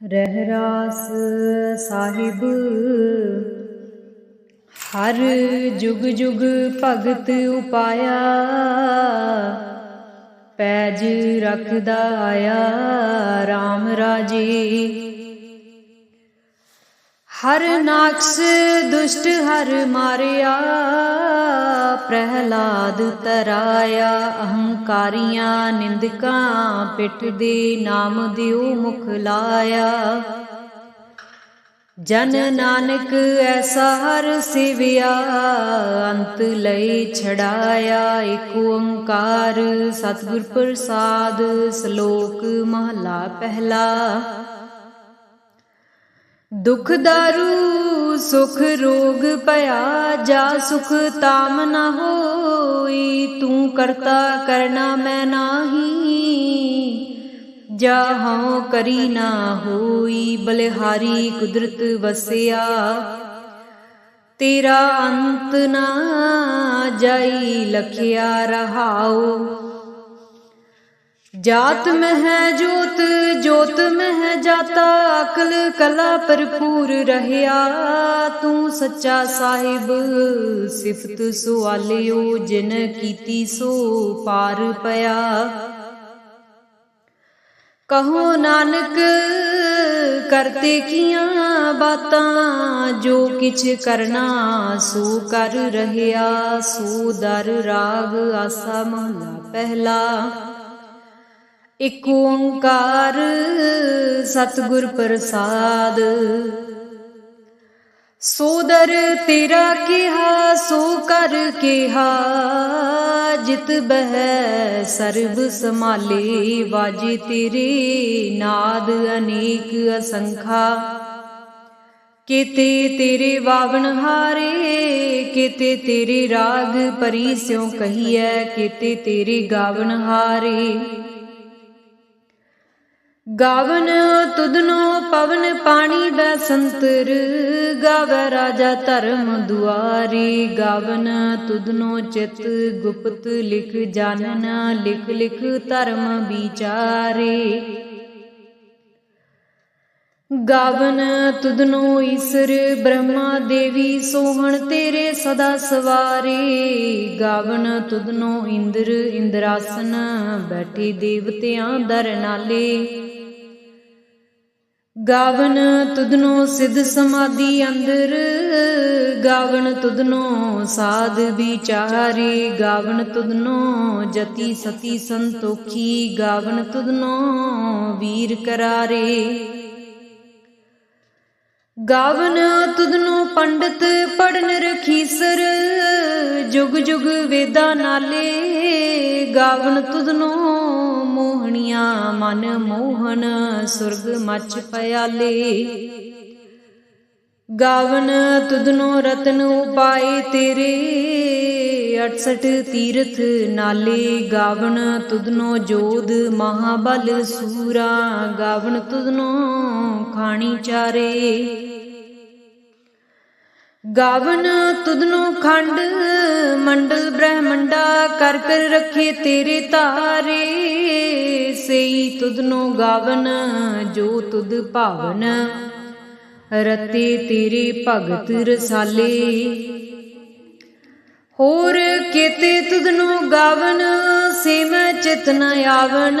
ਰਹਿਰਾਸ ਸਾਹਿਬ। ਹਰ ਜੁਗ ਜੁਗ ਭਗਤ ਉਪਾਇਆ, ਪੈਜ ਰਖਦਾ ਆਇਆ RAM ਰਾਜੇ। ਹਰ ਨਾਕਸ ਦੁਸ਼ਟ ਹਰ ਮਾਰਿਆ ਪ੍ਰਹਿਲਾਦ ਤਰਾਇਆ, ਅਹੰਕਾਰੀਆਂ ਨਿੰਦਕਾਂ ਪਿੱਠ ਦੇ ਨਾਮ ਦਿਓ ਮੁਖ ਲਾਇਆ। ਜਨ ਨਾਨਕ ਐਸਾ ਹਰ ਸਿਵਿਆ, ਅੰਤ ਲਈ ਛੜਾਇਆ ਏਕ ਓੰਕਾਰ। ਸਤਿਗੁਰ ਪ੍ਰਸਾਦ ਸ਼ਲੋਕ ਮਹਲਾ ਪਹਿਲਾ। ਦੁਖ ਦਾਰੂ ਸੁਖ ਰੋਗ ਭਇਆ, ਜਾ ਸੁਖ ਤਾਮ ਨ ਹੋਈ। ਤੂੰ ਕਰਤਾ ਕਰਨਾ ਮੈਂ ਨਾਹੀ, ਜਾ ਹਉ ਕਰੀ ਨਾ ਹੋਈ। ਬਲਿਹਾਰੀ ਕੁਦਰਤ ਵਸਿਆ, ਤੇਰਾ ਅੰਤ ਨਾ ਜਾਈ, ਲਖਿਆ ਰਹਾਓ ਜਾਤ ਮਹਿ ਜੋਤ ਜੋਤ ਮਹਿ ਜਾਤਾ, ਅਕਲ ਕਲਾ ਭਰਪੂਰ ਰਹਿਆ। ਤੂੰ ਸੱਚਾ ਸਾਹਿਬ, ਸਿਫਤ ਸੁਆਲਿਓ, ਜਿਨ ਕੀਤੀ ਸੋ ਪਾਰ ਪਿਆ। ਕਹੋ ਨਾਨਕ, ਕਰਤੇ ਕੀਆਂ ਬਾਤਾਂ, ਜੋ ਕਿਛ ਕਰਨਾ ਸੋ ਕਰ ਰਹਿਆ। ਸੋ ਦਰ ਰਾਗ ਆਸਾ ਮਹਲਾ ਪਹਿਲਾ। ਇਕ ਓੰਕਾਰ ਸਤਿਗੁਰ ਪ੍ਰਸਾਦ। ਸੋਦਰ ਤੇਰਾ ਕਿਹਾ, ਸੋ ਕਰ ਕਿਹਾ, ਜਿਤ ਬਹਿ ਸਰਬ ਸਮਾਲੇ ਵਾਜੇ ਤੇਰੇ ਨਾਦ ਅਨੇਕ ਅਸੰਖਾ। ਕੀਤੇ ਤੇਰੇ ਵਾਵਣ ਹਾਰੇ, ਕੀਤੇ ਤੇਰੇ ਰਾਗ ਪਰੀ ਸਿਉ ਕਹੀਐ, ਕਿਤੇ ਤੇਰੇ ਗਾਵਣ ਹਾਰੇ। ਗਾਵਨ ਤੁਧਨੋ ਪਵਨ ਪਾਣੀ ਬੈਸੰਤਰ ਗਾਵੈ ਰਾਜਾ ਧਰਮ ਦੁਆਰੀ, ਗਾਵਨ ਤੁਧਨੋ ਚਿਤ ਗੁਪਤ ਲਿਖ ਜਾਣਨ ਲਿਖ ਲਿਖ ਧਰਮ ਵਿਚਾਰੇ। ਗਾਵਨ ਤੁਧਨੋ ਈਸ਼ਰ, ਬ੍ਰਹਮਾ ਦੇਵੀ ਸੋਹਣ ਤੇਰੇ ਸਦਾ ਸਵਾਰੇ। ਗਾਵਨ ਤੁਧਨੋ ਇੰਦਰ, ਇੰਦਰਾਸਨ, ਬੈਠੇ ਦੇਵਤਿਆਂ ਦਰਨਾਲੇ ਗਾਵਨ ਤੁਧਨੋ ਸਿਧ ਸਮਾਧੀ ਅੰਦਰ, ਗਾਵਨ ਤੁਧਨੋ ਸਾਧ ਵਿਚਾਰੇ, ਗਾਵਨ ਤੁਧਨੋ ਜਤੀ ਸਤੀ ਸੰਤੋਖੀ, ਗਾਵਨ ਤੁਧਨੋ ਵੀਰ ਕਰਾਰੇ। ਗਾਵਨ ਤੁਧਨੋ ਪੰਡਤ ਪੜਨ ਰਖੀਸਰ ਜੁਗ ਜੁਗ ਵੇਦਾ ਨਾਲੇ, ਗਾਵਨ ਤੁਧਨੋ ਮੋਹਣੀਆਂ, ਮਨ ਮੋਹਨ ਸੁਰਗ ਮਚ ਪਿਆਲੇ। ਗਾਵਨ ਤੁਧਨੋ ਰਤਨ ਉਪਾਏ ਤੇਰੇ 68 ਤੀਰਥ ਨਾਲੇ। ਗਾਵਨ ਤੁਧਨੋ ਜੋਧ ਮਹਾਬਲ ਸੂਰਾ, ਗਾਵਨ ਤੁਧਨੋ ਖਾਣੀ ਚਾਰੇ। ਗਾਵਨ ਤੁਧਨੋ ਖੰਡ, ਮੰਡਲ ਬ੍ਰਹਮੰਡਾ ਕਰ ਕਰ ਰੱਖੇ ਤੇਰੇ ਤਾਰੇ। ਸਈ ਤੁਧਨੋ ਗਾਵਨ, ਜੋ ਤੁਧ ਭਾਵਨ। ਰਤੇ ਤੇਰੇ ਭਗਤ ਰਸਾਲੇ। ਹੋਰ ਕੀਤੇ ਤੁਧਨੋ ਗਾਵਨ ਸੇਵ ਚਿਤਨ ਚਿਤ ਆਵਨ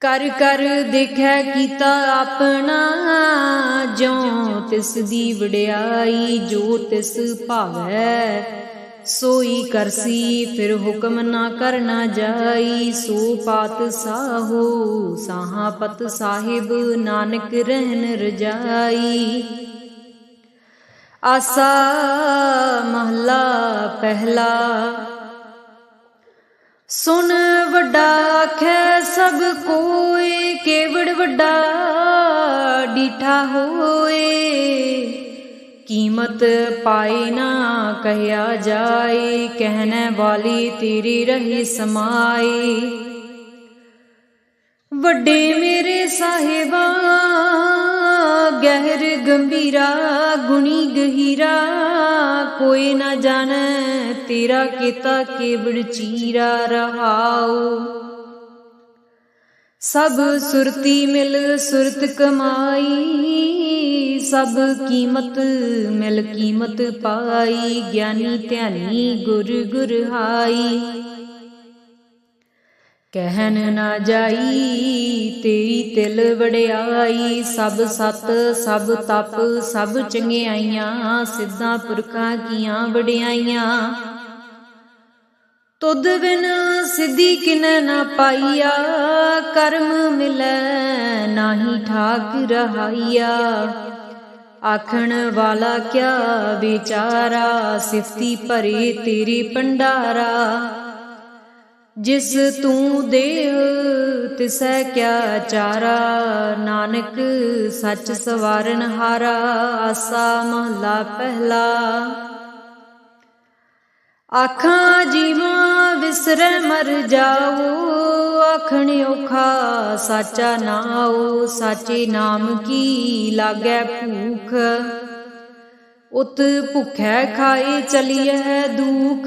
ਕਰ ਕਰ ਦੇਖੈ ਕੀਤਾ ਆਪਣਾ, ਜਿਉ ਤਿਸ ਦੀ ਵਡਿਆਈ, ਜੋ ਤਿਸ ਭਾਵੈ, ਸੋਈ ਕਰਸੀ, ਫਿਰ ਹੁਕਮ ਨਾ ਕਰਨਾ ਜਾਈ, ਸੋ ਪਾਤ ਸਾਹੋ ਸਾਹਾਪਤ ਸਾਹਿਬ, ਨਾਨਕ ਰਹਿਨ ਰਜਾਈ। ਆਸਾ ਮਹਲਾ ਪਹਿਲਾ ਸੁਣ ਵੱਡਾ ਖੈ ਸਭ ਕੋਏ ਕੇਵੜ ਵੱਡਾ ਡੀਠਾ ਹੋਏ। ਕੀਮਤ ਪਾਈ ਨਾ ਕਹਿਆ ਜਾਏ, ਕਹਿਣੇ ਵਾਲੀ ਤੇਰੀ ਰਹੀ ਸਮਾਏ। ਵੱਡੇ ਮੇਰੇ ਸਾਹਿਬਾ, ਗਹਿਰ ਗੰਭੀਰਾ, ਗੁਣੀ ਗਹੀਰਾ ਕੋਈ ਨਾ ਜਾਣੈ, ਤੇਰਾ ਕੀਤਾ ਕੇਵੜ ਚੀਰਾ ਰਹਾਉ। ਸਭ ਸੁਰਤੀ ਮਿਲ, ਸੁਰਤ ਕਮਾਈ, ਸਭ ਕੀਮਤ ਮਿਲ ਕੀਮਤ ਪਾਈ, ਗਿਆਨੀ ਧਿਆਨੀ ਗੁਰ ਗੁਰ ਕਹਿਣ ਨਾ ਜਾਈ, ਤੇਰੀ ਤਿਲ ਵੜਿਆਈ ਸਭ ਸਤ, ਸਭ ਤਪ, ਸਭ ਚੰਗਿਆਈਆਂ, ਸਿੱਧਾ ਪੁਰਖਾਂ ਕੀਆਂ ਵਡਿਆਈਆਂ। ਤੁਧ ਬਿਨ ਸਿੱਧੀ ਕਿਨੈ ਨਾ ਪਾਈਆ, ਕਰਮ ਮਿਲੈ ਨਾਹੀ ਠਾਕ ਰਹਾਈਆ। ਆਖਣ ਵਾਲਾ ਕਿਆ ਵਿਚਾਰਾ, ਸਿਫਤੀ ਭਰੇ ਤੇਰੀ ਪੰਡਾਰਾ ਜਿਸ ਤੂੰ ਦੇਹ, ਤਿਸੈ ਕਿਆ ਚਾਰਾ। ਨਾਨਕ, ਸੱਚ ਸਵਾਰਨ ਹਾਰਾ, ਆਸਾ ਮਹਲਾ ਪਹਿਲਾ। ਆਖਾਂ, ਜੀਵਾਂ ਵਿਸਰੈ ਮਰ ਜਾਓ, ਆਖਣ ਔਖਾ ਸਾਚਾ ਨਾਉ ਸਾਚੇ ਨਾਮ ਕੀ ਲਾਗੈ ਭੂਖ। ਉਤ ਭੁਖੈ ਖਾਏ ਚਲੀਐ ਦੁਖ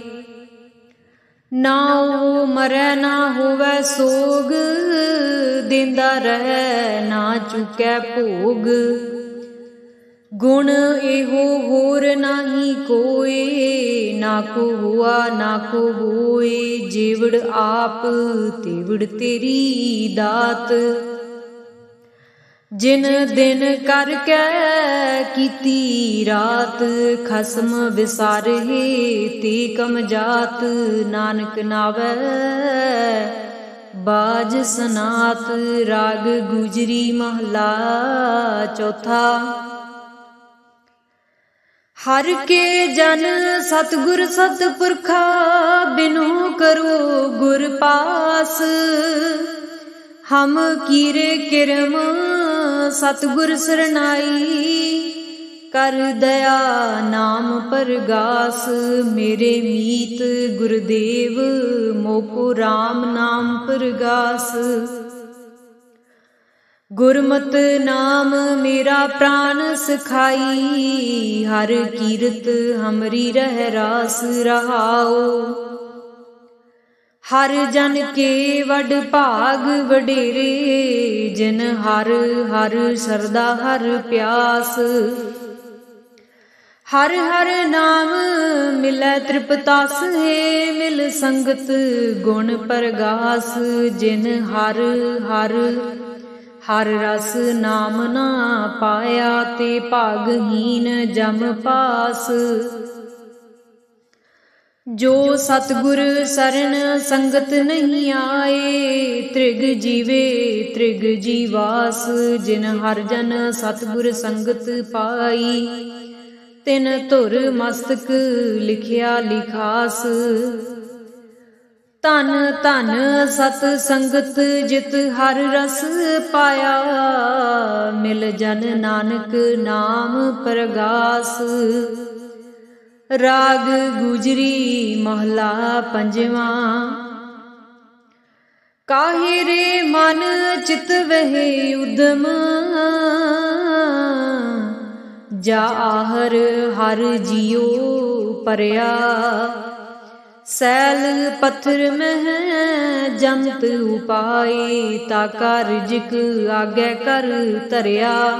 ਨਾ ਉਹ ਮਰੈ ਨਾ ਹੋਵੇ ਸੋਗ, ਦਿੰਦਾ ਰਹਿ ਨਾ ਚੁਕੈ ਭੋਗ। ਗੁਣ ਇਹੋ ਹੋਰ ਨਾਹੀ ਕੋਏ, ਨਾ ਕੋ ਹੁਆ ਨਾ ਕੋ ਹੋਏ ਜੀਵੜ ਆਪ ਤੇਵੜ ਤੇਰੀ ਦਾਤ। ਜਿਨ ਦਿਨ ਕਰਕੇ ਕੀਤੀ ਰਾਤ, ਖਸਮ ਵਿਸਾਰਹਿ ਤੀ ਕਮ ਜਾਤ, ਨਾਨਕ ਨਾਵੈ। ਬਾਜ ਸਨਾਤ, ਰਾਗ ਗੁਜਰੀ ਮਹਲਾ ਚੌਥਾ। ਹਰ ਕੇ ਜਨ ਸਤਗੁਰ ਸਤਪੁਰਖਾ, ਬਿਨੂ ਕਰੋ ਗੁਰ ਪਾਸ। ਹਮ ਕੀਰੇ ਕਿਰਮ ਸਤਗੁਰ ਸਰਨਾਈ। ਕਰ ਦਇਆ ਨਾਮ ਪਰਗਾਸ, ਮੇਰੇ ਮੀਤ ਗੁਰਦੇਵ, ਮੋਕੋ RAM ਨਾਮ ਪਰਗਾਸ। ਗੁਰਮਤ ਨਾਮ ਮੇਰਾ ਪ੍ਰਾਨ ਸਖਾਈ, ਹਰ ਕੀਰਤ ਹਮਰੀ ਰਹਿ ਰਾਸ ਰਹਾਓ ਹਰ ਜਨ ਕੇ ਵਡ ਭਾਗ ਵਡੇਰੇ, ਜਿਨ ਹਰ ਹਰ ਸਰਦਾ ਹਰ ਪਿਆਸ। ਹਰ ਹਰ ਨਾਮ ਮਿਲੈ ਤ੍ਰਿਪਤਾਸ ਹੈ ਮਿਲ ਸੰਗਤ ਗੁਣ ਪਰਗਾਸ, ਜਿਨ ਹਰ ਹਰ ਹਰ ਰਸ ਨਾਮ ਨਾ ਪਾਇਆ, ਤੇ ਭਾਗਹੀਨ ਜਮ ਪਾਸ। ਜੋ ਸਤਗੁਰ ਸਰਨ ਸੰਗਤ ਨਹੀਂ ਆਏ, ਤ੍ਰਿਗ ਜੀਵੇ, ਤ੍ਰਿਗ ਜੀਵਾਸ, ਜਿਨ ਹਰ ਜਨ ਸਤਗੁਰ ਸੰਗਤ ਪਾਈ। ਤਿਨ ਧੁਰ ਮਸਤਕ ਲਿਖਿਆ ਲਿਖਾਸ। ਧਨ ਧਨ ਸਤ ਸੰਗਤ ਜਿਤ ਹਰ ਰਸ ਪਾਇਆ। ਮਿਲ ਜਨ ਨਾਨਕ ਨਾਮ ਪ੍ਰਗਾਸ। ਰਾਗ ਗੁਜਰੀ ਮਹਲਾ ਪੰਜਵਾਂ। ਕਾਹੇ ਰੇ ਮਨ ਚਿਤ ਵਹਿ ਉਦਮ? ਜਾ ਆਹਰ ਹਰ ਜਿਉ ਪਰਿਆ। ਸੈਲ ਪੱਥਰ ਮਹਿ ਜੰਤ ਉਪਾਏ ਤਾਕਾ ਰਿਜਕ ਆਗੇ ਕਰ ਧਰਿਆ।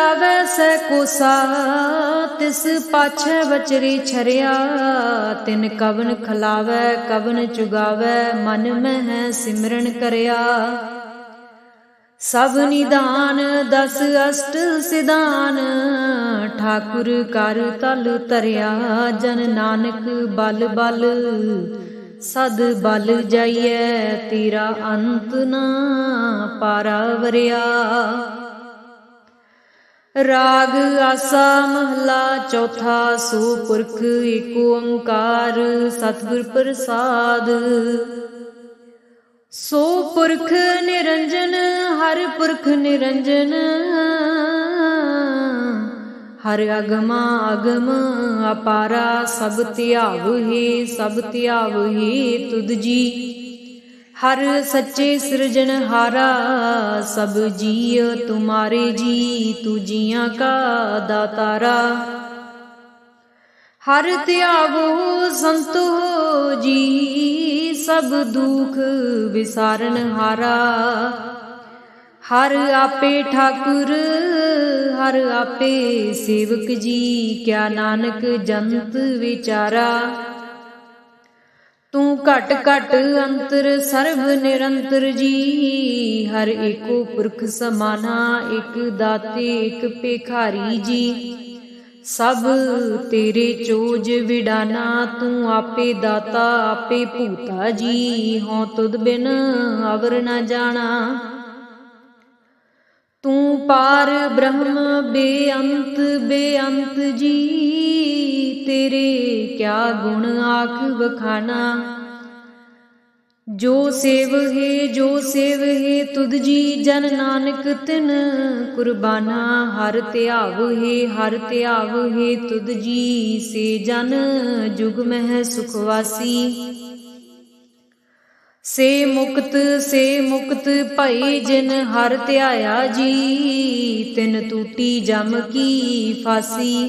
ਊੜ ਸੈ ਕੋਸਾ ਤਿਸ ਪਾਛੈ ਬਚਰੀ ਛਰਿਆ। ਤਿਨ ਕਵਨ ਖਲਾਵੈ, ਕਵਨ ਚੁਗਾਵੈ, ਮਨ ਮਹਿ ਸਿਮਰਨ ਕਰਿਆ। ਸਭ ਨਿਦਾਨ, ਦਸ ਅਸ਼ਟ ਸਿਧਾਨ, ਠਾਕੁਰ ਕਰ ਤਲ ਤਰਿਆ ਜਨ ਨਾਨਕ ਬਲ ਬਲ, ਸਦ ਬਲ ਜਾਈਐ, ਤੇਰਾ ਅੰਤ ਨਾ ਪਾਰਾ ਵਰਿਆ ਰਾਗ ਆਸਾ ਮਹਲਾ ਚੌਥਾ ਸੋ ਪੁਰਖ ਏਕ ਓੰਕਾਰ ਸਤਿਗੁਰ ਪ੍ਰਸਾਦ। ਸੋ ਪੁਰਖ ਨਿਰੰਜਨ, ਹਰ ਪੁਰਖ ਨਿਰੰਜਨ। ਹਰ ਅਗਮਾ ਅਗਮ, ਅਪਾਰਾ ਸਭ ਧਿਆਵਹਿ ਸਭ ਧਿਆਵਹਿ ਤੁਧ ਜੀ। ਹਰ ਸੱਚੇ ਸਿਰਜਣਹਾਰਾ ਸਭ ਜੀਅ ਤੁਮਾਰੇ ਜੀ ਤੂ ਜੀਆਂ ਕਾ ਦਾਤਾਰਾ। ਹਰ ਧਿਆਵੋ ਸੰਤੋ ਜੀ, ਸਭ ਦੁਖ ਵਿਸਾਰਨ ਹਾਰਾ। ਹਰ ਆਪੇ ਠਾਕੁਰ, ਹਰ ਆਪੇ ਸੇਵਕ ਜੀ, ਕਿਆ ਨਾਨਕ ਜੰਤ ਵਿਚਾਰਾ। ਤੂੰ ਘਟ ਘਟ ਅੰਤਰ ਸਰਬ ਨਿਰੰਤਰ ਜੀ। ਹਰ ਏਕੋ ਪੁਰਖ ਸਮਾਨਾ, ਇਕ ਦਾਤੇ, ਇਕ ਭੇਖਾਰੀ ਜੀ। ਸਭ ਤੇਰੇ ਚੋਜ ਵਿਡਾਨਾ, ਤੂੰ ਆਪੇ ਦਾਤਾ, ਆਪੇ ਭੂਤਾ ਜੀ। ਹਉ ਤੁਧ ਬਿਨ ਅਵਰ ਨਾ ਜਾਣਾ। ਤੂੰ ਪਾਰ ਬ੍ਰਹਮ ਬੇਅੰਤ ਬੇਅੰਤ ਜੀ। ਤੇਰੇ ਕਿਆ ਗੁਣ ਆਖ ਬਖਾਨਾ ਜੋ ਸੇਵ ਹੈ, ਜੋ ਸੇਵ ਹੈ, ਤੁਧ ਜੀ ਜਨ ਨਾਨਕ ਤਿਨ ਕੁਰਬਾਨਾ। ਹਰ ਧਿਆਵ ਹੈ, ਹਰ ਧਿਆਵ ਹੈ, ਤੁਧ ਜੀ ਸੇ ਜਨ ਜੁਗ ਮਹਿ ਸੁਖ ਸੇ ਮੁਕਤ ਸੇ ਮੁਕਤ ਭਈ ਜਿਨ ਹਰ ਧਿਆਇਆ ਜੀ, ਤਿਨ ਟੂਟੀ ਜਮ ਕੀ ਫਾਸੀ।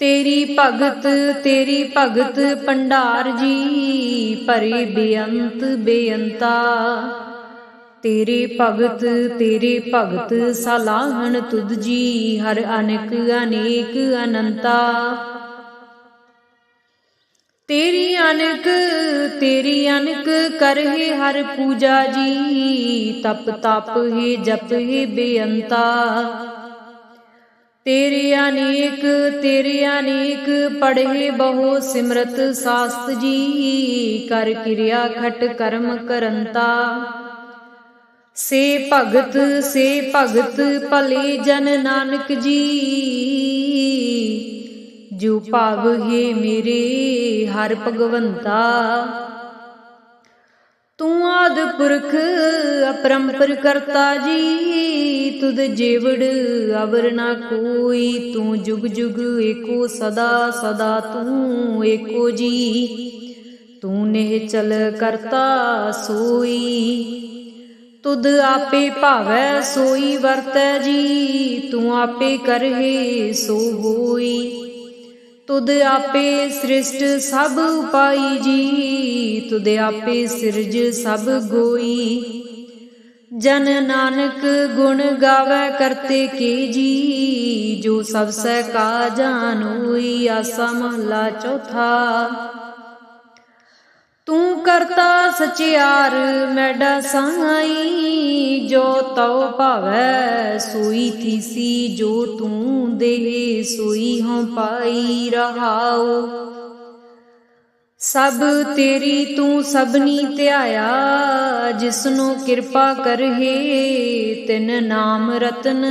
ਤੇਰੀ ਭਗਤ ਤੇਰੀ ਭਗਤ ਭੰਡਾਰ ਜੀ, ਭਰੇ ਬੇਅੰਤ ਬੇਅੰਤਾ। ਤੇਰੇ ਭਗਤ ਤੇਰੇ ਭਗਤ ਸਲਾਹਣ ਤੁਧ ਜੀ, ਹਰ ਅਨੇਕ ਅਨੇਕ ਅਨੰਤਾ। ਤੇਰੀ ਅਨਕ ਤੇਰੀ ਅਨਕ ਕਰਹਿ ਹਰ ਪੂਜਾ ਜੀ ਤਪ ਤਪ ਹੈ, ਜਪ ਹੈ, ਬੇਅੰਤਾ। ਤੇਰੇ ਅਨੇਕ ਤੇਰੇ ਅਨੇਕ ਪੜ੍ਹੇ ਬਹੁ ਸਿਮਰਤ ਸਾਸਤ ਜੀ, ਕਰ ਕਿਰਿਆ ਖਟ ਕਰਮ ਕਰੰਤਾ। ਸੇ ਭਗਤ ਸੇ ਭਗਤ ਭਲੇ ਜਨ ਨਾਨਕ ਜੀ, ਜੋ ਭਾਵ ਹੈ ਮੇਰੇ ਹਰ ਭਗਵੰਤਾ। ਤੂੰ ਆਦ ਪੁਰਖ ਅਪਰੰਪਰ ਕਰਤਾ ਜੀ, ਤੁਧ ਜੀਵੜ ਅਵਰ ਨਾ ਕੋਈ, ਤੂੰ ਜੁਗ ਜੁਗ ਏਕੋ ਸਦਾ ਸਦਾ ਤੂੰ ਏਕੋ ਜੀ। ਤੂੰ ਨੇ ਚਲ ਕਰਤਾ ਸੋਈ, ਤੁਧ ਆਪੇ ਭਾਵੈ ਸੋਈ ਵਰਤੈ ਜੀ, ਤੂੰ ਆਪੇ ਕਰਹਿ ਸੋ ਹੋਈ। ਤੁਧ ਆਪੇ ਸ੍ਰਿਸ਼ਟ ਸਭ ਉਪਾਈ ਜੀ, ਤੁਧ ਆਪੇ ਸਿਰਜ ਸਭ ਗੋਈ। ਜਨ ਨਾਨਕ ਗੁਣ ਗਾਵੇ ਕਰਤੇ ਕੇ ਜੀ, ਜੋ ਸਭ ਸਹਿ ਕਾ ਜਾਣੋਈ ਆਸਾ ਮਹਲਾ ਚੌਥਾ। ਤੂੰ ਕਰਤਾ ਸਚਿਆਰ ਮੈਡਾ ਸਾਈ, ਜੋ ਤਉ ਭਾਵੈ ਸੋਈ ਥੀਸੀ, ਜੋ ਤੂੰ ਦੇਹ ਸੋਈ ਹਉ ਪਾਈ ਰਹਾਉ। ਸਭ ਤੇਰੀ ਤੂੰ ਸਭਨੀ ਧਿਆਇਆ, ਜਿਸਨੂੰ ਕਿਰਪਾ ਕਰਹੇ, ਤਿਨ ਨਾਮ ਰਤਨ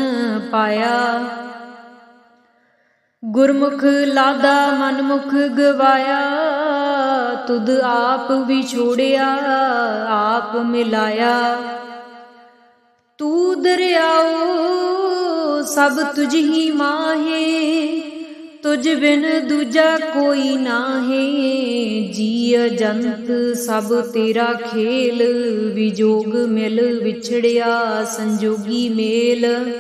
ਪਾਇਆ। ਗੁਰਮੁਖ ਲਾਦਾ ਮਨਮੁਖ ਗਵਾਇਆ ਤੁਧ ਆਪ ਵਿਛੋੜਿਆ, ਆਪ ਮਿਲਾਇਆ। ਤੂ ਦਰਿਆਓ, ਸਭ ਤੁਝ ਹੀ ਮਾਹੇ, ਤੁਝ ਬਿਨ ਦੂਜਾ ਕੋਈ ਨਾਹੇ। ਜੀ ਜੰਤ ਸਭ ਤੇਰਾ ਖੇਲ, ਵਿਜੋਗ ਮਿਲ ਵਿਛੜਿਆ, ਸੰਜੋਗੀ ਮੇਲ।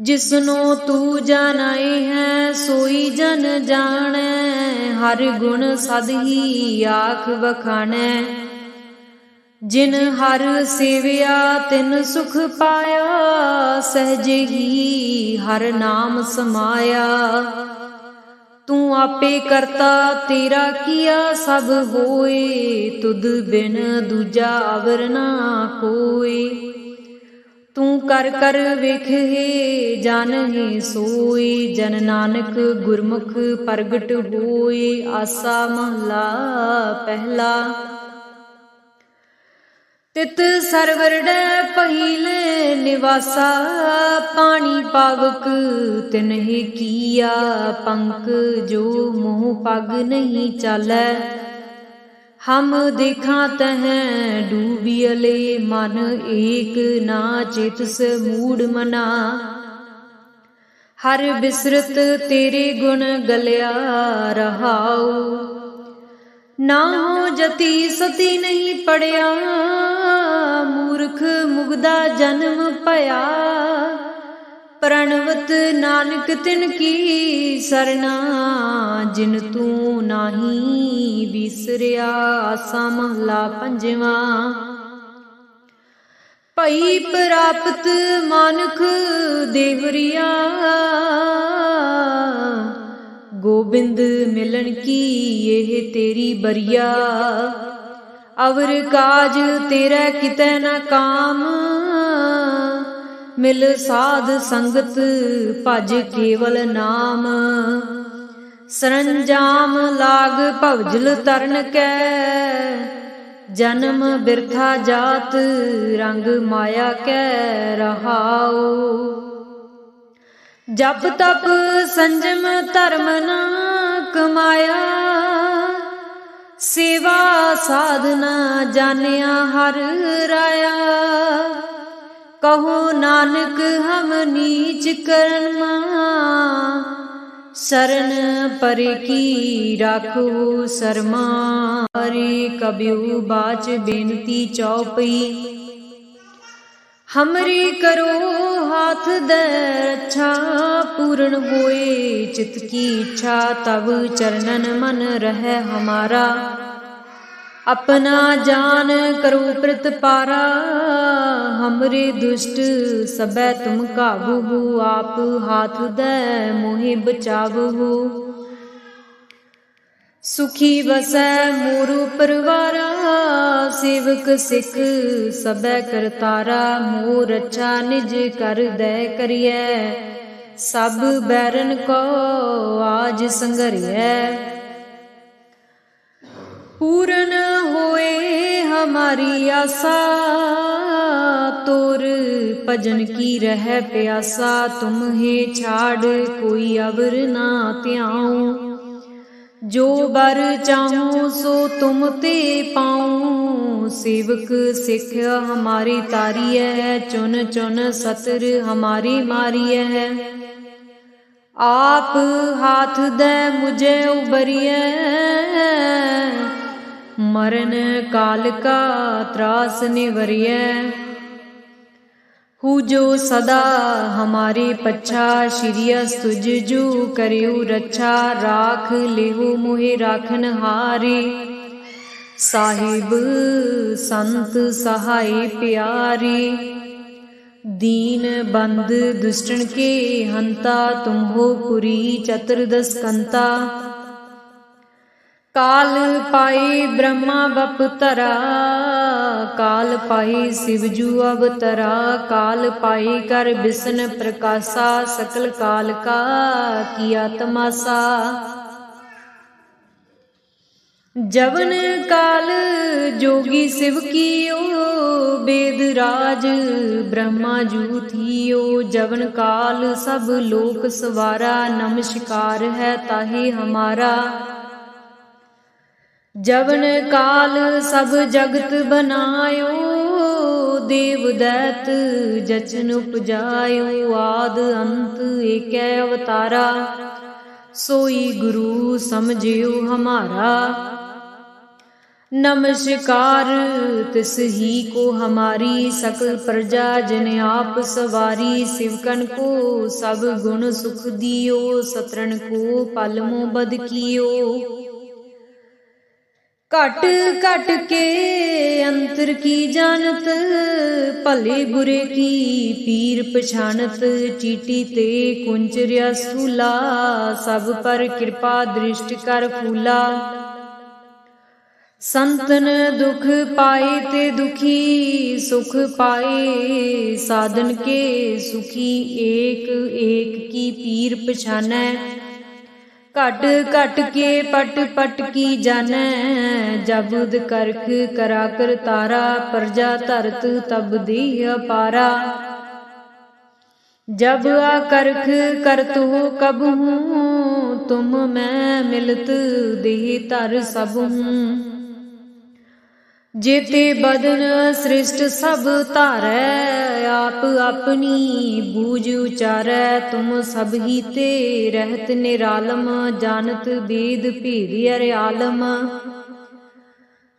ਜਿਸਨੂੰ ਤੂੰ ਜਾਣਾਏ ਹੈ, ਸੋਈ ਜਨ ਜਾਣੈ, ਹਰ ਗੁਣ ਸਦ ਹੀ ਆਖ ਵਖਾਣੈ। ਜਿਨ ਹਰ ਸੇਵਿਆ, ਤਿਨ ਸੁਖ ਪਾਇਆ, ਸਹਜੇ ਹੀ ਹਰ ਨਾਮ ਸਮਾਇਆ। ਤੂੰ ਆਪੇ ਕਰਤਾ, ਤੇਰਾ ਕੀਆ ਸਭ ਹੋਏ, ਤੁਧ ਬਿਨ ਦੂਜਾ ਅਵਰ ਨਾ ਕੋਏ। ਤੂੰ ਕਰ ਕਰ ਵੇਖੇ ਜਾਣਹਿ ਸੋਈ, ਜਨ ਨਾਨਕ ਗੁਰਮੁਖ ਪ੍ਰਗਟ ਹੋਏ ਆਸਾ ਮਹਲਾ ਪਹਿਲਾ। ਤਿਤ ਸਰਵਰੜੈ ਪਹਿਲੇ ਨਿਵਾਸਾ, ਪਾਣੀ ਪਾਵਕ ਤਿਨਹਿ ਕੀਆ ਪੰਕ ਜੋ ਮੋਹ ਪਗ ਨਹੀਂ ਚਾਲੈ। ਹਮ ਦੇਖਾਂ ਤਹ ਡੂਬਿਅਲੇ ਮਨ ਏਕ ਨਾ ਚੇਤਸ ਮੂੜ ਮਨਾ। ਹਰ ਬਿਸਰਤ ਤੇਰੇ ਗੁਣ ਗਲਿਆ ਰਹਾਉ। ਨਾ ਹੋ ਜਤੀ ਸਤੀ ਨਹੀਂ ਪੜਿਆ, ਮੂਰਖ ਮੁਗਦਾ ਜਨਮ ਭਇਆ। ਪ੍ਰਣਵਤ ਨਾਨਕ ਤਿਨ ਕੀ ਸਰਨਾ ਜਿਨ ਤੂੰ ਨਾਹੀ ਵਿਸਰਿਆ ਆਸਾ ਮਹਲਾ ਪੰਜਵਾ। ਭਈ ਪ੍ਰਾਪਤ ਮਾਨਖ ਦੇਵਰੀਆ, ਗੋਬਿੰਦ ਮਿਲਣ ਕੀ ਇਹ ਤੇਰੀ ਬਰੀਆ? ਅਵਰ ਕਾਜ ਤੇਰਾ ਕਿਤੇ ਨਾ ਕਾਮ ਮਿਲ ਸਾਧ ਸੰਗਤ ਭਜ ਕੇਵਲ ਨਾਮ। ਸਰੰਜਾਮ ਲਾਗ ਭਵਜਲ ਤਰਨ ਕੈ। ਜਨਮ ਬਿਰਥਾ ਜਾਤ ਰੰਗ ਮਾਇਆ ਕੈ ਰਹਾਉ। ਜਪ ਤਪ ਸੰਜਮ ਧਰਮ ਨਾ ਕਮਾਇਆ। ਸੇਵਾ ਸਾਧਨਾ ਜਾਣਿਆ ਹਰ ਰਾਇਆ। ਕਹੋ ਨਾਨਕ ਹਮ ਨੀਚ ਕਰਮਾ ਸਰਨ ਪਰੇ ਕੀ ਰਾਖੋ ਸਰਮਾ ਹਰੀ ਕਬਿਉ ਬਾਚ ਬੇਨਤੀ ਚੌਪਈ ਹਮਰੀ ਕਰੋ ਹਾਥ ਦੇ ਰੱਛਾ ਪੂਰਨ ਹੋਏ ਚਿਤ ਕੀ ਇੱਛਾ ਤਬ ਚਰਨਨ ਮਨ ਰਹਿ ਹਮਾਰਾ ਆਪਣਾ ਜਾਨ ਕਰੋ ਪ੍ਰਤਪਾਰਾ ਹਮਰੇ ਦੁਸ਼ਟ ਸਬੈ ਤੁਮ ਕਾਬੂ, ਆਪ ਹਾਥ ਦੇ ਮੋਹਿ ਬਚਾਵੋ। ਸੁਖੀ ਵਸੈ ਮੋਰੂ ਪਰਵਾਰਾ, ਸੇਵਕ ਸਿੱਖ ਸਬੈ ਕਰਤਾਰਾ ਮੋਹ ਰਛਾ ਨਿਜ ਕਰ ਦੈ ਕਰੀਐ। ਸਭ ਬੈਰਨ ਕੋ ਆਜ ਸੰਗਰਿਐ। ਪੂਰਨ ਹੋਏ ਹਮਾਰੀ ਆਸਾ, ਤੋਰ ਭਜਨ ਕੀ ਰਹਿ ਪਿਆਸਾ ਤੁਮ ਹੈ ਛਾੜ ਕੋਈ ਅਵਰ ਨਾ ਧਿਆਉ। ਜੋ ਬਰ ਚਾਹੂੰ ਸੋ ਤੁਮ ਤੇ ਪਾਉ, ਸੇਵਕ ਸਿੱਖ ਹਮਾਰੀ ਤਾਰੀਐ, ਚੁਨ ਚੁਨ ਸਤਰ ਹਮਾਰੀ ਮਾਰੀਐ। ਆਪ ਹਾਥ ਦੇ ਮੁਝੇ ਉਬਰੀਐ ਮਰਨ ਕਾਲ ਕਾ ਤਰਾਸ ਨਿਵਰੀਐ ਹੂ ਜੋ ਸਦਾ ਹਮਾਰੇ ਪੱਛਾ ਸ਼੍ਰੀਅਸ ਤੁਜ ਜੂ ਕਰਿਉ ਰੱਛਾ ਰਾਖ ਲਿਹੂ ਮੋਹਿ ਰਾਖਨ ਹਾਰੇ ਸਾਹਿਬ ਸੰਤ ਸਹਾਈ ਪਿਆਰੇ दीन बंद दुष्टन के हंता तुम हो पुरी चतुर्दश कंता ਕਾਲ ਪਾਈ ਬ੍ਰਹਮਾ ਬਪਤਰਾ ਕਾਲ ਪਾਈ ਸਿਵਜੂ ਅਵਤਰਾ, ਕਾਲ ਪਾਈ ਕਰ ਬਿਸਨ ਪ੍ਰਕਾਸ਼ਾ, ਸਕਲ ਕਾਲ ਕਾ ਕੀਆ ਤਮਾਸਾ ਜਵਨ ਕਾਲ ਜੋਗੀ ਸਿਵ ਕੀ ਓ ਬੇਦ ਰਾਜ ਬ੍ਰਹਮਾ ਜੂ ਥੀ ਓ ਜਵਨ ਕਾਲ ਸਭ ਲੋਕ ਸਵਾਰਾ, ਨਮਸਕਾਰ ਹੈ ਤਾਹੀ ਹਮਾਰਾ। ਜਵਨ ਕਾਲ ਸਭ ਜਗਤ ਬਨਾਇਓ, ਦੇਵ ਦੈਤ ਜਚਨ ਉਪਜਾਇਓ, ਆਦ ਅੰਤ ਏਕੈ ਅਵਤਾਰਾ। ਸੋਈ ਗੁਰੂ ਸਮਝਿਓ ਹਮਾਰਾ। ਨਮਸਕਾਰ, ਤਿਸ ਹੀ ਕੋ ਹਮਾਰੀ ਸਕਲ ਪ੍ਰਜਾ, ਜਿਨ ਆਪ ਸਵਾਰੀ ਸਿਵਕਨ ਕੋ, ਸਭ ਗੁਣ ਸੁਖ ਦਿਓ, ਸਤਰਣ ਕੋ ਪਲਮੋ ਬਦ ਕੀਓ। ਘਟ ਘਟ ਕੇ ਅੰਤਰ ਕੀ ਜਾਣਤ? ਭਲੇ ਬੁਰੇ ਕੀ ਪੀਰ ਪਛਾਨਤ ਚੀਟੀ ਤੇ ਕੁੰਚਰਿਆ ਸੂਲਾ, ਸਭ ਪਰ ਕਿਰਪਾ ਦ੍ਰਿਸ਼ਟ ਕਰ ਫੂਲਾ। ਸੰਤਨ ਦੁਖ ਪਾਏ ਤੇ ਦੁਖੀ, ਸੁਖ ਪਾਏ ਸਾਧਨ ਕੇ ਸੁਖੀ ਏਕ ਏਕ ਕੀ ਪੀਰ ਪਛਾਨੈ? ਘਟ ਘਟ ਕੇ ਪਟ ਪਟ ਕੀ ਜਾਣੈ ਜਬੁਦ ਕਰਖ ਕਰਾ ਕਰ ਤਾਰਾ ਪ੍ਰਜਾ ਧਰਤ ਤਬ ਦੇਹ ਪਾਰਾ जब आ करख करत हो कब हूँ तुम मैं मिलत देह तर सब हूँ ਜੇਤੇ ਬਦਨ ਸ੍ਰਿਸ਼ਟ ਸਭ ਧਾਰੈ, ਆਪ ਆਪਣੀ ਬੂਝ ਉਚਾਰੈ, ਤੁਮ ਸਭ ਹੀ ਤੇ ਰਹਿਤ ਨਿਰਾਲਮ, ਜਾਣਤ ਬੇਦ ਭੇਦ ਅਰ ਆਲਮ।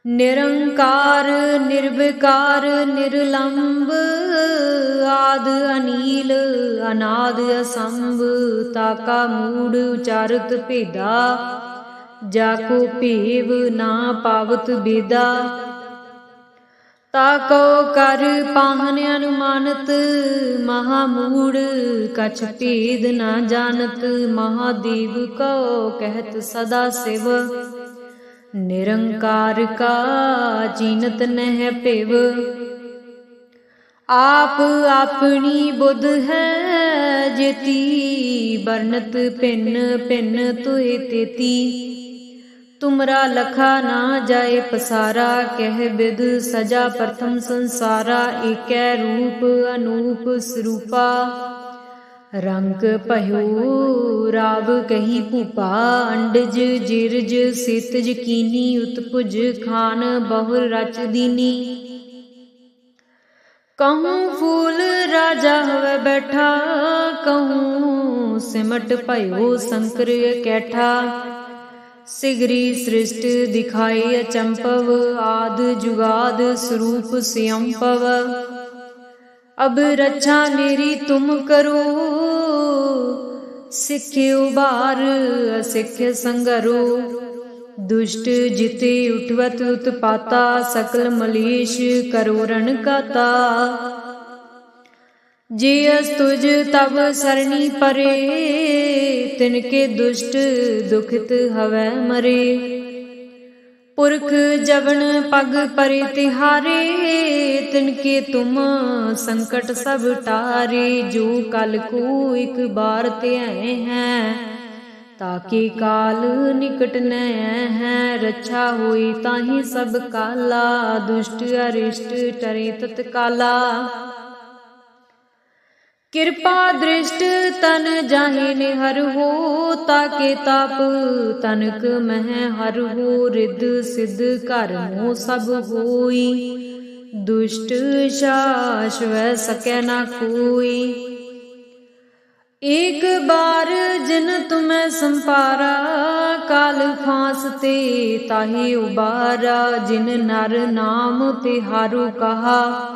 ਨਿਰੰਕਾਰ, ਨਿਰਵਿਕਾਰ, ਨਿਰਲੰਬ, ਆਦ ਅਨੀਲ, ਅਨਾਦ ਅਸੰਭ, ਤਾਕਾ ਮੂੜ ਉਚਾਰਤ ਭੇਦਾ। ਜਾ ਕੋ ਭੇਵ ਨਾ ਪਾਵਤ ਬੇਦਾ। ਤਾ ਕੋ ਕਰ ਪਾਹਨ ਅਨੁਮਾਨਤ, ਮਹਾ ਮੂੜ ਕਛ ਭੇਦ ਨਾ ਜਾਣਤ, ਮਹਾਦੇਵ ਕੋ ਕਹਿਤ ਸਦਾ ਸਿਵ। ਨਿਰੰਕਾਰ ਕਾ ਜੀਨਤ ਨਹਿ ਭਿਵ। ਆਪ ਆਪਣੀ ਬੁੱਧ ਹੈ, ਜੇਤੀ ਬਰਨਤ ਪਿੰਨ ਪਿੰਨ ਤੋਏ ਤੇਤੀ। ਤੁਮਰਾ ਲਖਾ ਨਾ ਜਾਏ ਪਸਾਰਾ, ਕਹਿ ਬਿਦ ਸਜਾ ਪ੍ਰਥਮ ਸੰਸਾਰਾ, ਏਕੈ ਰੂਪ ਅਨੂਪ ਸਰੂਪਾ। ਰੰਗ ਭਇਓ ਰਾਵ ਕਹੀ ਭੂਪਾ, ਅੰਡਜ ਜਿਰਜ ਸਿਤਜ ਕੀਨੀ, ਉਤਪੁਜ ਖਾਨ ਬਹੁ ਰਚ ਦੀਨੀ। ਕਹੂੰ ਫੂਲ ਰਾਜਾ ਹੋਵੇ ਬੈਠਾ, ਕਹੂੰ ਸਿਮਟ ਭਇਓ ਸੰਕਰ ਕੈਠਾ। ਸਿਗਰੀ ਸ੍ਰਿਸ਼ਟ ਦਿਖਾਈ ਅਚੰਪਵ ਆਦ ਜੁਗਾਦ ਸਰੂਪ ਸਿਯੰਪਵ ਅਬ ਰੱਛਾ ਮੇਰੀ ਤੁਮ ਕਰੋ ਸਿੱਖਿਓ ਬਾਰ ਅਸਿੱਖ ਸੰਗਰੋ। ਦੁਸ਼ਟ ਜਿਤੇ ਉਠਵਤ ਉਤਪਾਤਾ, ਸਕਲ ਮਲੀਸ਼ ਕਰੋ ਰਣ ਕਾਤਾ। ਜੇ ਅਸ ਤੁਜ ਤਬ ਸਰਣੀ ਪਰੇ, ਤਿਨ ਦੁਸ਼ਟ ਦੁਖਿਤ ਹਵੈ ਮਰੇ। ਪੁਰਖ ਜਵਨ ਪਗ ਪਰੇ ਤਿਹਾਰੇ ਤਿਨਕੇ ਤੁਮ ਸੰਕਟ ਸਭ ਟਾਰੇ। ਜੋ ਕਲ ਕੋ ਇਕ ਬਾਰ ਧਿਆਏ ਹੈ ਤਾਕੇ ਕਾਲ ਨਿਕਟ ਨੈ ਹੈ। ਰੱਛਾ ਹੋਈ ਤਾਹੀ ਸਭ ਕਾਲਾ, ਦੁਸ਼ਟ ਅਰਿਸ਼ਟ ਟਰੇ ਤਤ ਕਾਲਾ ਕਿਰਪਾ ਦ੍ਰਿਸ਼ਟ ਤਨ ਜਾਹੇ ਨੇ ਹਰ ਹੋ, ਤਾਕੇ ਤਾਪ ਤਨਕ ਮਹਿ ਹਰ ਹੋ, ਰਿੱਧ ਸਿੱਧ ਘਰ ਮੋ ਸਭ ਹੋਈ। ਦੁਸ਼ਟ ਸ਼ਾਸ ਸਕੈ ਨਾ ਕੋਈ। ਏਕ ਬਾਰ ਜਿਨ ਤੁਮੈ ਸੰਪਾਰਾ, ਕਾਲ ਫਾਂਸ ਤੇ ਤਾਹੀ ਉਬਾਰਾ, ਜਿਨ ਨਰ ਨਾਮ ਤੇ ਹਾਰੂ ਕਹਾ।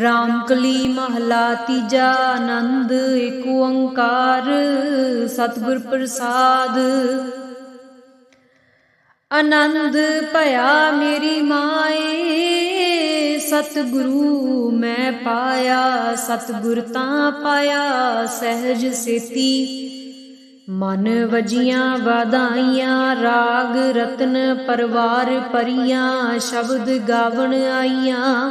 ਰਾਮਕਲੀ ਮਹਲਾ ਤੀਜਾ ਆਨੰਦ, ਏਕ ਓੰਕਾਰ, ਸਤਿਗੁਰ ਪ੍ਰਸਾਦ। ਆਨੰਦ ਭਇਆ ਮੇਰੀ ਮਾਏ, ਸਤਿਗੁਰੂ ਮੈਂ ਪਾਇਆ, ਸਤਿਗੁਰ ਤਾਂ ਪਾਇਆ, ਸਹਿਜ ਸੇਤੀ। ਮਨ ਵਜੀਆਂ ਵਾਦਾਈਆਂ ਰਾਗ ਰਤਨ ਪਰਵਾਰ ਪਰੀਆਂ ਸ਼ਬਦ ਗਾਵਣ ਆਈਆਂ।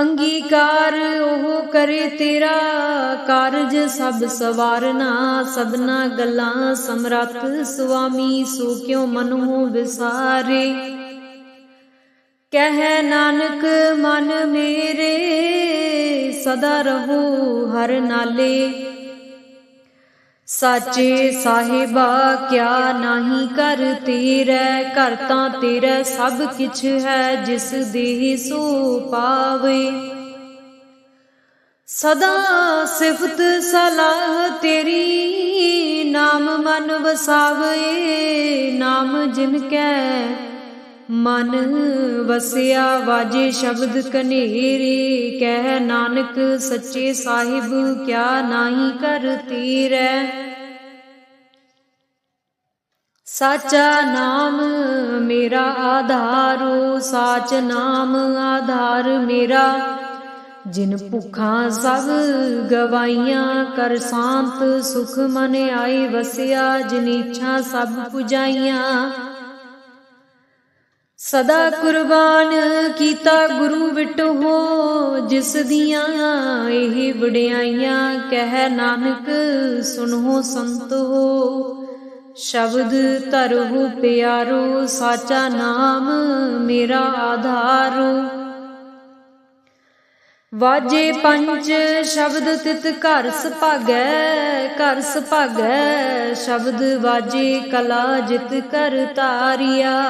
ਅੰਗੀਕਾਰ ਉਹ ਕਰੇ ਤੇਰਾ ਕਾਰਜ ਸਭ ਸਵਾਰਨਾ, ਸਭਨਾ ਗੱਲਾਂ ਸਮਰੱਥ, ਸੁਆਮੀ ਸੋ ਕਿਉ ਮਨੁ ਵਿਸਾਰੇ। ਕਹਿ ਨਾਨਕ, ਮਨ ਮੇਰੇ, ਸਦਾ ਰਹੋ ਹਰ ਨਾਲੇ। ਸਾਚੇ ਸਾਹਿਬਾ, ਕਿਆ ਨਹੀਂ ਕਰ ਤੇਰੇ, ਘਰ ਤਾਂ ਤੇਰਾ ਸਭ ਕਿਛ ਹੈ, ਜਿਸ ਦੇਹ ਸੋ ਪਾਵੇ। ਸਦਾ ਸਿਫਤ ਸਲਾਹ ਤੇਰੀ, ਨਾਮ ਮਨ ਵਸਾਵੇ, ਨਾਮ ਜਿਨ ਕੈ ਮਨ ਵਸਿਆ ਵਾਜੇ ਸ਼ਬਦ ਕਨੇਰੇ, ਕਹਿ ਨਾਨਕ ਸੱਚੇ ਸਾਹਿਬ ਕਿਆ ਨਾਹੀ ਕਰ ਤੀਰੈ। ਸਾਚਾ ਨਾਮ ਮੇਰਾ ਆਧਾਰੋ ਸਾਚ ਨਾਮ ਆਧਾਰ ਮੇਰਾ। ਜਿਨ ਭੁੱਖਾਂ ਸਭ ਗਵਾਈਆਂ ਕਰ ਸ਼ਾਂਤ ਸੁਖ ਮਨ ਆਈ ਵਸਿਆ, ਜਿਨ ਇੱਛਾ ਸਭ ਪੁਜਾਈਆਂ। ਸਦਾ ਕੁਰਬਾਨ ਕੀਤਾ ਗੁਰੂ ਵਿਟੋ ਜਿਸ ਦੀਆਂ ਇਹ ਵਡਿਆਈਆਂ ਕਹਿ ਨਾਨਕ ਸੁਨੋ ਸੰਤੋ ਸ਼ਬਦ ਧਰਹੁ ਪਿਆਰੋ, ਸਾਚਾ ਨਾਮ ਮੇਰਾ ਆਧਾਰੋ। ਵਾਜੇ ਪੰਜ ਸ਼ਬਦ ਤਿਤ ਘਰ ਸੁਭਾਗੈ ਘਰ ਸੁਭਾਗੈ, ਸ਼ਬਦ ਵਾਜੇ ਕਲਾ ਜਿਤ ਕਰ ਤਾਰਿਆ।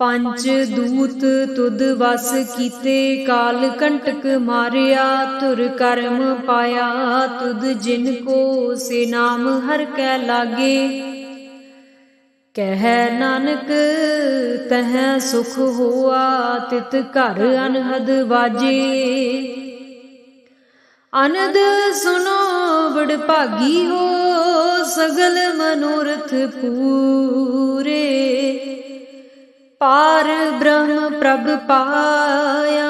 ਪੰਜ ਦੂਤ ਤੁਧ ਵਸ ਕੀਤੇ, ਕਾਲ ਕੰਟਕ ਮਾਰਿਆ ਤੁਰ ਕਰਮ ਪਾਇਆ, ਤੁਧ ਜਿਨ ਕੋ ਸੇ ਨਾਮ ਹਰ ਕੈ ਲਾਗੇ। ਕਹਿ ਨਾਨਕ, ਤਹ ਸੁਖ ਹੋਆ, ਤਿਤ ਘਰ ਅਨਹਦ ਵਾਜੇ। ਅਨਦ ਸੁਨੋ ਬੜ ਭਾਗੀ ਹੋ, ਸਗਲ ਮਨੋਰਥ ਪੂਰੇ। ਪਾਰ ਬ੍ਰਹਮ ਪ੍ਰਭ ਪਾਇਆ,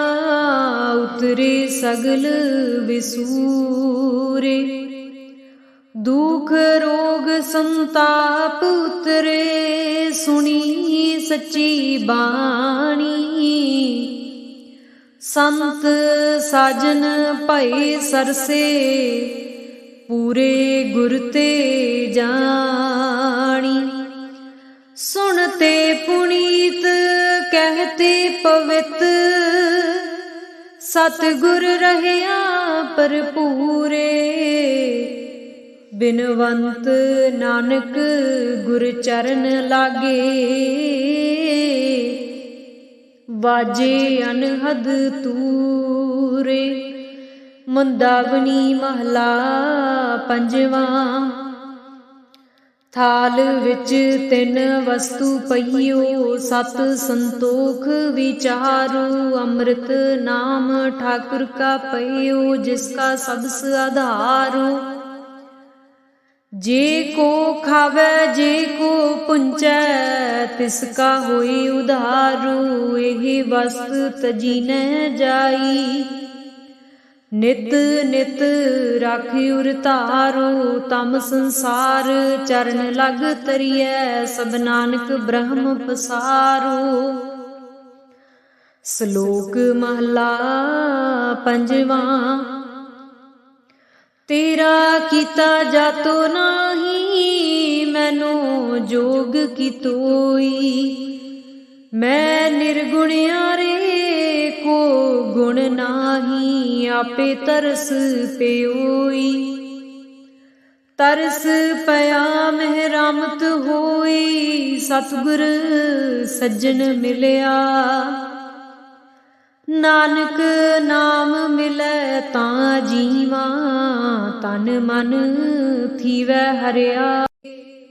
ਉਤਰੇ ਸਗਲ ਵਿਸੂਰੇ। ਦੁਖ ਰੋਗ ਸੰਤਾਪ ਉਤਰੇ, ਸੁਣੀ ਸੱਚੀ ਬਾਣੀ। ਸੰਤ ਸਾਜਨ ਭਈ ਸਰਸੇ, ਪੂਰੇ ਗੁਰ ਤੇ ਜਾਣੀ। ਸੁਣਤੇ ਕਹਤੇ ਪਵਿੱਤ। ਸਤਗੁਰ ਰਹਿਆ ਪਰਪੂਰੇ ਬਿਨਵੰਤ ਨਾਨਕ ਗੁਰ ਚਰਨ ਲਾਗੇ। ਵਾਜੇ ਅਨਹਦ ਤੂਰੇ। ਮੁੰਦਾਵਣੀ ਮਹਲਾ ਪੰਜਵਾਂ। ਥਾਲ ਵਿੱਚ ਤਿੰਨ ਵਸਤੂ ਪਈਓ, ਸਤ ਸੰਤੋਖ ਵਿਚਾਰੂ, ਅੰਮ੍ਰਿਤ ਨਾਮ ਠਾਕੁਰ ਕਾ ਪਈਓ, ਜਿਸ ਕਾ ਸਬਸ ਆਧਾਰੂ। ਜੇ ਕੋ ਖਾਵੇ, ਜੇ ਕੋ ਪੁੰਚੈ, ਤਿਸ ਕਾ ਹੋਈ ਉਧਾਰੂ, ਇਹ ਵਸਤ ਤਜੀਨੈ ਜਾਈ। ਨਿਤ ਨਿਤ ਰਾਖੀ ਉਰ ਧਾਰੂ, ਤਮ ਸੰਸਾਰ ਚਰਨ ਲਗ ਤਰੀਐ, ਸਭ ਨਾਨਕ ਬ੍ਰਹਮ ਪਸਾਰੂ। ਸ਼ਲੋਕ ਮਹਲਾ ਪੰਜਵਾਂ, ਤੇਰਾ ਕੀਤਾ ਜਾਤੋ ਨਾਹੀ, ਮੈਨੂੰ ਜੋਗ ਕੀ ਤੋਈ। ਮੈਂ ਨਿਰਗੁਣਿਆ ਰੇ, ਕੋ ਗੁਣ ਨਾਹੀ, ਆਪੇ ਤਰਸ ਪਿਓਈ। ਤਰਸ ਪਿਆ ਮਹਿ ਰਾਮਤ ਹੋਈ, ਸਤਗੁਰ ਸੱਜਣ ਮਿਲਿਆ। ਨਾਨਕ ਨਾਮ ਮਿਲੈ ਤਾਂ ਜੀਵਾ, ਤਨ ਮਨ ਥੀਵੈ ਹਰਿਆ।